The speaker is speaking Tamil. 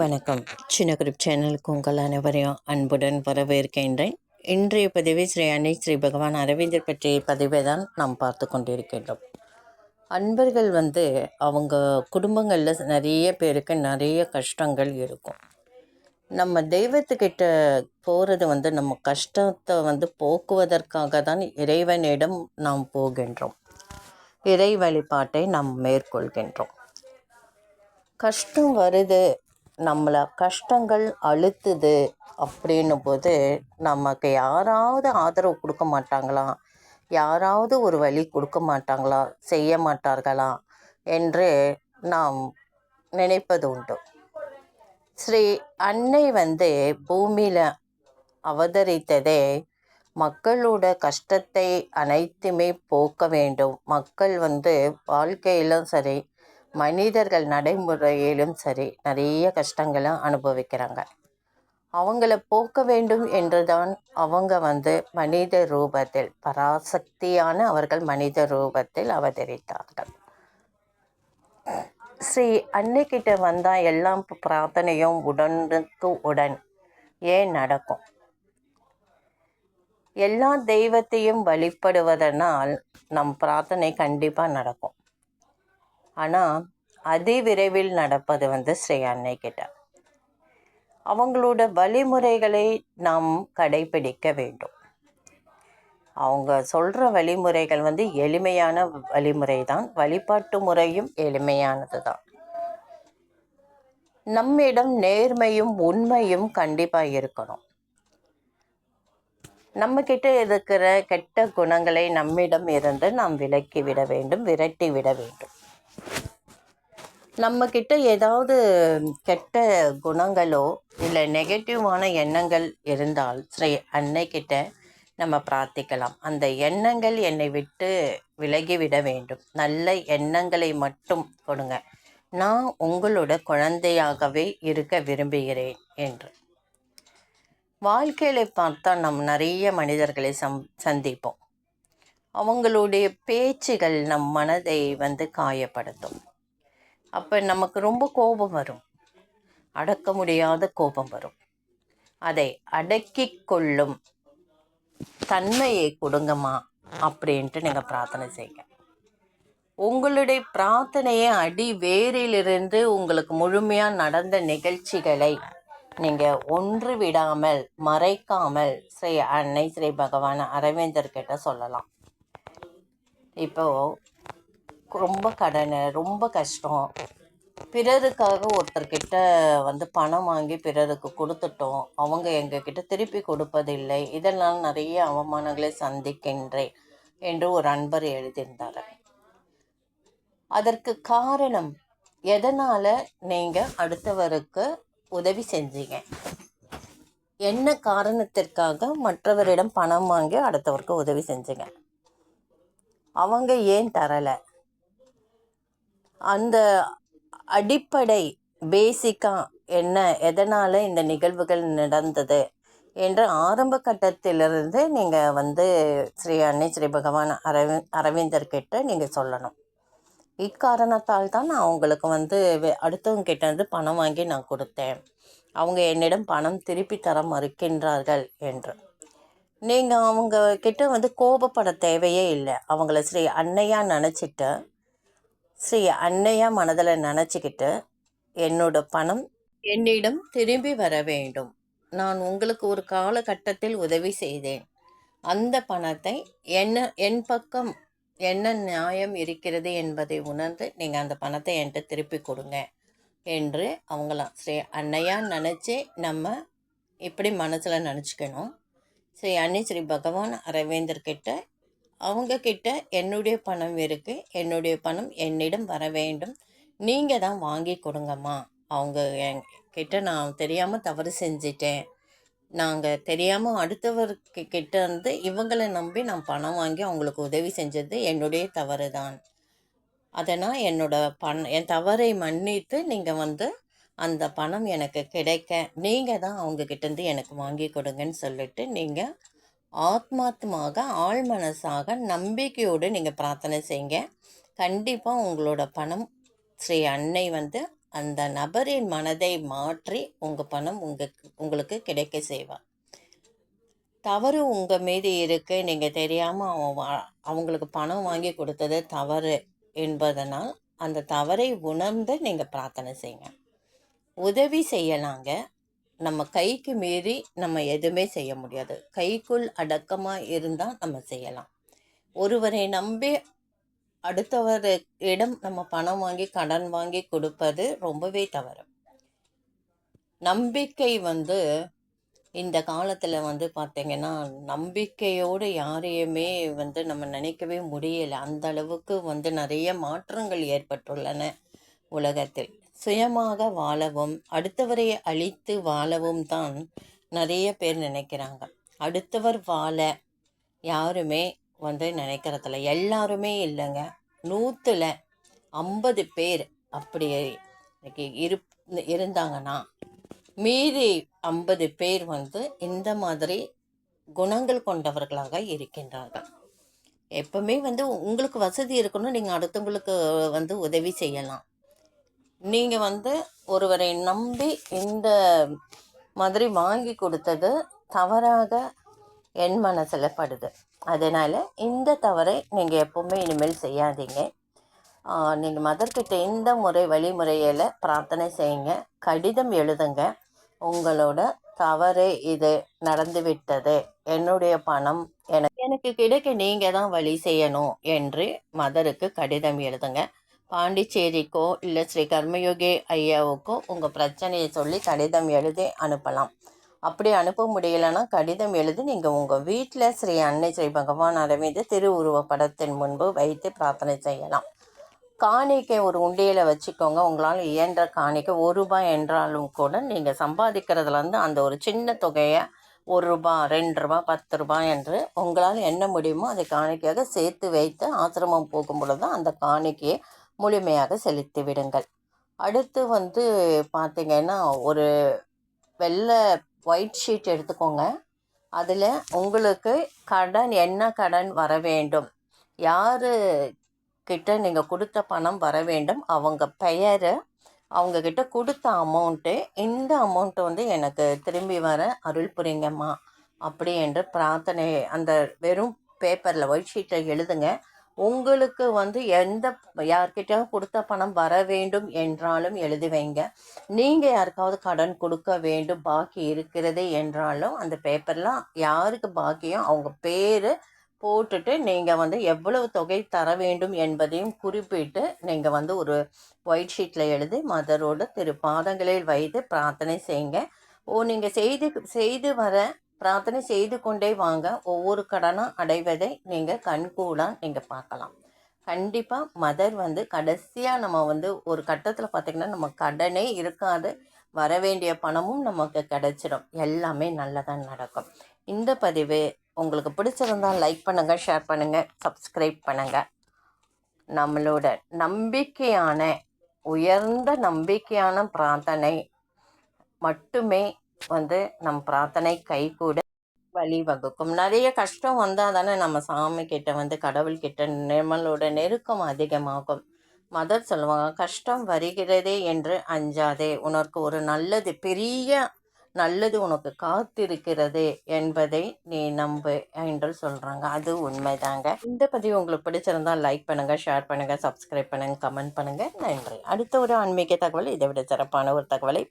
வணக்கம். சின்ன குரூப் சேனலுக்கு உங்கள் அனைவரையும் அன்புடன் வரவேற்கின்றேன். இன்றைய பதிவை ஸ்ரீ அன்னை ஸ்ரீ பகவான் அரவிந்தர் பற்றிய பதிவை தான் நாம் பார்த்து கொண்டிருக்கின்றோம். அன்பர்கள் வந்து அவங்க குடும்பங்களில் நிறைய பேருக்கு நிறைய கஷ்டங்கள் இருக்கும். நம்ம தெய்வத்துக்கிட்ட போகிறது வந்து நம்ம கஷ்டத்தை வந்து போக்குவதற்காக தான் இறைவனிடம் நாம் போகின்றோம். இறை வழிபாட்டை நாம் மேற்கொள்கின்றோம். கஷ்டம் வருது நம்மளை கஷ்டங்கள் அழுத்துது அப்படின்னும் போது நமக்கு யாராவது ஆதரவு கொடுக்க மாட்டாங்களா? யாராவது ஒரு வழி கொடுக்க மாட்டாங்களா? செய்ய மாட்டார்களா? என்று நாம் நினைப்பது உண்டு. ஸ்ரீ அன்னை வந்து பூமியில் அவதரித்ததே மக்களோட கஷ்டத்தை அனைத்துமே போக்க வேண்டும். மக்கள் வந்து வாழ்க்கையிலும் சரி மனிதர்கள் நடைமுறையிலும் சரி நிறைய கஷ்டங்களை அனுபவிக்கிறாங்க. அவங்கள போக்க வேண்டும் என்றுதான் அவங்க வந்து மனித ரூபத்தில் பராசக்தியான அவர்கள் மனித ரூபத்தில் அவதரித்தார்கள். ஸ்ரீ அன்னைக்கிட்ட வந்தால் எல்லாம் பிரார்த்தனையும் உடனுக்கு உடன் ஏன் நடக்கும்? எல்லா தெய்வத்தையும் வழிபடுவதனால் நம் பிரார்த்தனை கண்டிப்பாக நடக்கும். ஆனால் அதிவிரைவில் நடப்பது வந்து ஸ்ரீ அன்னை கிட்ட. அவங்களோட வழிமுறைகளை நாம் கடைபிடிக்க வேண்டும். அவங்க சொல்கிற வழிமுறைகள் வந்து எளிமையான வழிமுறை தான் வழிபாட்டு முறையும் எளிமையானது தான் நம்மிடம் நேர்மையும் உண்மையும் கண்டிப்பாக இருக்கணும். நம்மக்கிட்ட இருக்கிற கெட்ட குணங்களை நம்மிடம் இருந்து நாம் விலக்கி விட வேண்டும் விரட்டி விட வேண்டும். நம்மக்கிட்ட ஏதாவது கெட்ட குணங்களோ இல்லை நெகட்டிவான எண்ணங்கள் இருந்தால் ஸ்ரீ அன்னைக்கிட்ட நம்ம பிரார்த்திக்கலாம். அந்த எண்ணங்கள் என்னை விட்டு விலகிவிட வேண்டும். நல்ல எண்ணங்களை மட்டும் கொடுங்க. நான் உங்களோட குழந்தையாகவே இருக்க விரும்புகிறேன் என்று. வாழ்க்கையில பார்த்தா நம் நிறைய மனிதர்களை சம் சந்திப்போம். அவங்களுடைய பேச்சுகள் நம் மனதை வந்து காயப்படுத்தும். அப்போ நமக்கு ரொம்ப கோபம் வரும். அடக்க முடியாத கோபம் வரும். அதை அடக்கி கொள்ளும் தன்மையை கொடுங்கம்மா அப்படின்ட்டு நீங்கள் பிரார்த்தனை செய்யுங்க. உங்களுடைய பிரார்த்தனையை அடி வேரிலிருந்து உங்களுக்கு முழுமையாக நடந்த நிகழ்ச்சிகளை நீங்கள் ஒன்று விடாமல் மறைக்காமல் ஸ்ரீ அன்னை ஸ்ரீ பகவான் அரவிந்தர்கிட்ட சொல்லலாம். இப்போது ரொம்ப கடன் ரொம்ப கஷ்டம். பிறருக்காக ஒருத்தர்கிட்ட வந்து பணம் வாங்கி பிறருக்கு கொடுத்துட்டோம். அவங்க எங்ககிட்ட திருப்பி கொடுப்பதில்லை. இதெல்லாம் நிறைய அவமானங்களை சந்திக்கின்றேன் என்று ஒரு அன்பர் எழுதியிருந்தார். அதற்கு காரணம் எதனால் நீங்கள் அடுத்தவருக்கு உதவி செஞ்சீங்க? என்ன காரணத்திற்காக மற்றவரிடம் பணம் வாங்கி அடுத்தவருக்கு உதவி செஞ்சீங்க? அவங்க ஏன் தரலை? அந்த அடிப்படை பேசிக்காக என்ன எதனால் இந்த நிகழ்வுகள் நடந்தது என்று ஆரம்ப கட்டத்திலிருந்து நீங்கள் வந்து ஸ்ரீ அன்னை ஸ்ரீ பகவான் அரவி அரவிந்தர்கிட்ட நீங்கள் சொல்லணும். இக்காரணத்தால் தான் நான் அவங்களுக்கு வந்து அடுத்தவங்க கிட்டேருந்து பணம் வாங்கி நான் கொடுத்தேன். அவங்க என்னிடம் பணம் திருப்பி தர மறுக்கின்றார்கள் என்று. நீங்கள் அவங்க கிட்ட வந்து கோபப்பட தேவையே இல்லை. அவங்கள ஸ்ரீ அன்னையாக நினச்சிட்டு ஸ்ரீ அன்னையா மனதில் நினச்சிக்கிட்டு என்னோட பணம் என்னிடம் திரும்பி வர வேண்டும். நான் உங்களுக்கு ஒரு காலகட்டத்தில் உதவி செய்தேன். அந்த பணத்தை என்ன என் பக்கம் என்ன நியாயம் இருக்கிறது என்பதை உணர்ந்து நீங்கள் அந்த பணத்தை என்கிட்ட திருப்பி கொடுங்க என்று அவங்களாம் ஸ்ரீ அன்னையா நினச்சி நம்ம இப்படி மனசில் நினச்சிக்கணும். ஸ்ரீ அன்னை ஸ்ரீ பகவான் அரவிந்தர்கிட்ட அவங்கக்கிட்ட என்னுடைய பணம் இருக்குது என்னுடைய பணம் என்னிடம் வர வேண்டும். நீங்கள் தான் வாங்கி கொடுங்கம்மா. அவங்க என்கிட்ட நான் தெரியாமல் தவறு செஞ்சிட்டேன். நாங்கள் தெரியாமல் அடுத்தவருக்கு கிட்ட இருந்து இவங்களை நம்பி நான் பணம் வாங்கி அவங்களுக்கு உதவி செஞ்சது என்னுடைய தவறு தான் அதனால் என்னோட பண என் தவறை மன்னித்து நீங்கள் வந்து அந்த பணம் எனக்கு கிடைக்க நீங்கள் தான் அவங்கக்கிட்டேருந்து எனக்கு வாங்கி கொடுங்கன்னு சொல்லிட்டு நீங்கள் ஆத்மாத்மாக ஆள் மனசாக நம்பிக்கையோடு நீங்கள் பிரார்த்தனை செய்யுங்க. கண்டிப்பாக உங்களோட பணம் ஸ்ரீ அன்னை வந்து அந்த நபரின் மனதை மாற்றி உங்கள் பணம் உங்களுக்கு உங்களுக்கு கிடைக்க செய்வார் தவறு உங்கள் மீது இருக்கு. நீங்கள் தெரியாமல் அவன் அவங்களுக்கு பணம் வாங்கி கொடுத்தது தவறு என்பதனால் அந்த தவறை உணர்ந்து நீங்கள் பிரார்த்தனை செய்யுங்க. உதவி செய்யலாங்க. நம்ம கைக்கு மீறி நம்ம எதுவுமே செய்ய முடியாது. கைக்குள் அடக்கமாக இருந்தால் நம்ம செய்யலாம். ஒருவரை நம்பி அடுத்தவரிடம் நம்ம பணம் வாங்கி கடன் வாங்கி கொடுப்பது ரொம்பவே தவறு. நம்பிக்கை வந்து இந்த காலத்தில் வந்து பார்த்திங்கன்னா நம்பிக்கையோடு யாரையுமே வந்து நம்ம நினைக்கவே முடியலை. அந்த அளவுக்கு வந்து நிறைய மாற்றங்கள் ஏற்பட்டுள்ளன உலகத்தில். சுயமாக வாழவும் அடுத்தவரை அழித்து வாழவும் தான் நிறைய பேர் நினைக்கிறாங்க. அடுத்தவர் வாழ யாருமே வந்து நினைக்கிறதில்ல. எல்லாருமே இல்லைங்க. நூற்றில் ஐம்பது பேர் அப்படி இன்னைக்கு இரு இருந்தாங்கன்னா மீதி ஐம்பது பேர் வந்து இந்த மாதிரி குணங்கள் கொண்டவர்களாக இருக்கின்றார்கள். எப்பவுமே வந்து உங்களுக்கு வசதி இருக்கணும். நீங்கள் அடுத்தவங்களுக்கு வந்து உதவி செய்யலாம். நீங்கள் வந்து ஒருவரை நம்பி இந்த மாதிரி வாங்கி கொடுத்தது தவறாக என் மனசில் படுது. அதனால் இந்த தவறை நீங்கள் எப்போவுமே இனிமேல் செய்யாதீங்க. நீங்கள் மதர்கிட்ட இந்த முறை வழிமுறையில் பிரார்த்தனை செய்யுங்க. கடிதம் எழுதுங்க. உங்களோட தவறு இது நடந்து விட்டது. என்னுடைய பணம் எனக்கு எனக்கு கிடைக்க நீங்கள் தான் வழி செய்யணும் என்று மதருக்கு கடிதம் எழுதுங்க. பாண்டிச்சேரிக்கோ இல்லை ஸ்ரீ கர்மயோகி ஐயாவுக்கோ உங்கள் பிரச்சனையை சொல்லி கடிதம் எழுதி அனுப்பலாம். அப்படி அனுப்ப முடியலைன்னா கடிதம் எழுதி நீங்கள் உங்கள் வீட்டில் ஸ்ரீ அன்னை ஸ்ரீ பகவான் அரவிந்த் திருவுருவ படத்தின் முன்பு வைத்து பிரார்த்தனை செய்யலாம். காணிக்கை ஒரு உண்டியில் வச்சுக்கோங்க. உங்களால் இயன்ற காணிக்கை ஒரு ரூபாய் என்றாலும் கூட நீங்கள் சம்பாதிக்கிறதுலேருந்து அந்த ஒரு சின்ன தொகையை ஒரு ரூபா ரெண்டு ரூபா பத்து ரூபாய் என்று உங்களால் என்ன முடியுமோ அதை காணிக்கையாக சேர்த்து வைத்து ஆசிரமம் போகும் பொழுது அந்த காணிக்கையை முழுமையாக செலுத்தி விடுங்கள். அடுத்து வந்து பார்த்திங்கன்னா ஒரு வெள்ளை ஒயிட் ஷீட் எடுத்துக்கோங்க. அதில் உங்களுக்கு கடன் என்ன கடன் வர வேண்டும்? யார் கிட்ட நீங்கள் கொடுத்த பணம் வர வேண்டும்? அவங்க பெயரை அவங்கக்கிட்ட கொடுத்த அமௌண்ட்டு இந்த அமௌண்ட்டை வந்து எனக்கு திரும்பி வர அருள் புரிங்கம்மா அப்படி என்று பிரார்த்தனை அந்த வெறும் பேப்பரில் ஒயிட் ஷீட்டை எழுதுங்க. உங்களுக்கு வந்து எந்த யார்கிட்டயும் கொடுத்த பணம் வர வேண்டும் என்றாலும் எழுதி வைங்க நீங்கள் யாருக்காவது கடன் கொடுக்க வேண்டும் பாக்கி இருக்கிறது என்றாலும் அந்த பேப்பர்லாம் யாருக்கு பாக்கியம் அவங்க பேர் போட்டுட்டு நீங்கள் வந்து எவ்வளவு தொகை தர வேண்டும் என்பதையும் குறிப்பிட்டு நீங்கள் வந்து ஒரு ஒயிட் ஷீட்டில் எழுதி மதரோடு திரு பாதங்களில் வைத்து பிரார்த்தனை செய்யுங்க. ஓ நீங்கள் செய்து செய்து வர பிரார்த்தனை செய்து கொண்டே வாங்க. ஒவ்வொரு கடனும் அடைவதை நீங்கள் கண்கூடாக நீங்கள் பார்க்கலாம். கண்டிப்பாக மதர் வந்து கடைசியாக நம்ம வந்து ஒரு கட்டத்தில் பார்த்திங்கன்னா நம்ம கடனே இருக்காது. வர வேண்டிய பணமும் நமக்கு கிடைச்சிடும். எல்லாமே நல்லதாக நடக்கும். இந்த பதிவு உங்களுக்கு பிடிச்சிருந்தால் லைக் பண்ணுங்கள் ஷேர் பண்ணுங்கள் சப்ஸ்கிரைப் பண்ணுங்கள் நம்மளோட நம்பிக்கையான உயர்ந்த நம்பிக்கையான பிரார்த்தனை மட்டுமே வந்து நம் பிரார்த்தனை கைகூட வழிவகுக்கும். நிறைய கஷ்டம் வந்தால் தானே நம்ம சாமி கிட்ட வந்து கடவுள்கிட்ட நம்மளோட நெருக்கம் அதிகமாகும். மதர் சொல்லுவாங்க கஷ்டம் வருகிறதே என்று அஞ்சாதே. உனக்கு ஒரு நல்லது பெரிய நல்லது உனக்கு காத்திருக்கிறது என்பதை நீ நம்பு என்று சொல்கிறாங்க அது உண்மைதாங்க. இந்த பதிவு உங்களுக்கு பிடிச்சிருந்தால் லைக் பண்ணுங்கள் ஷேர் பண்ணுங்கள் சப்ஸ்கிரைப் பண்ணுங்கள் கமெண்ட் பண்ணுங்கள் நன்றி. அடுத்த ஒரு ஆன்மீக தகவல் இதை விட சிறப்பான ஒரு தகவலை